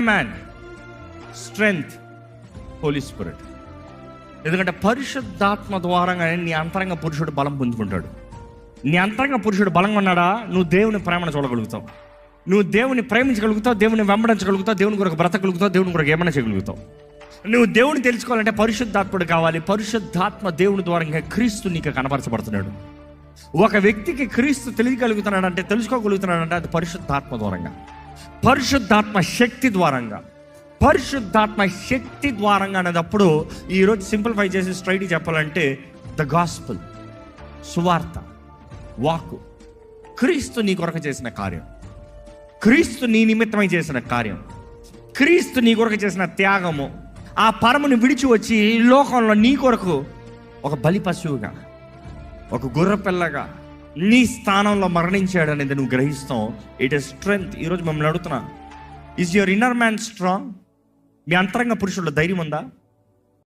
Man strength Holi spirit ఎందుకంటే పరిశుద్ధాత్మ ద్వారంగా నీ అంతరంగ పురుషుడు బలం పొందుకుంటాడు నీ అంతరంగ పురుషుడు బలంగా ఉన్నాడా? నువ్వు దేవుని ప్రేమను చూడగలుగుతావు. నువ్వు దేవుని ప్రేమించగలుగుతావు దేవుని వెంబడించగలుగుతావు దేవుని కొరకు బ్రతకగలుగుతావు దేవుని కొరకు ఏమైనా చేయగలుగుతావు. నువ్వు దేవుని తెలుసుకోవాలంటే పరిశుద్ధాత్ముడు కావాలి. పరిశుద్ధాత్మ దేవుని ద్వారా క్రీస్తు నీకు కనపరచబడుతున్నాడు ఒక వ్యక్తికి క్రీస్తు తెలియగలుగుతున్నాడంటే తెలుసుకోగలుగుతున్నాడంటే అది పరిశుద్ధాత్మ ద్వారంగా. పరిశుద్ధాత్మ శక్తి ద్వారంగా. పరిశుద్ధాత్మ శక్తి ద్వారంగా అనేటప్పుడు ఈరోజు సింప్లిఫై చేసి స్ట్రైట్ చెప్పాలంటే ద గాస్పుల్ సువార్త వాక్కు. క్రీస్తు నీ కొరకు చేసిన కార్యం. క్రీస్తు నీ నిమిత్తమై చేసిన కార్యం. క్రీస్తు నీ కొరకు చేసిన త్యాగము. ఆ పరముని విడిచి వచ్చి ఈ లోకంలో నీ కొరకు ఒక బలి పశువుగా ఒక గుర్ర పిల్లగా నీ స్థానంలో మరణించాడు అనేది నువ్వు గ్రహిస్తావు. ఇట్ ఇస్ స్ట్రెంగ్త్ ఈరోజు మమ్మల్ని అడుగుతున్నా. Is your inner man strong మీ అంతరంగ పురుషుల్లో ధైర్యం ఉందా?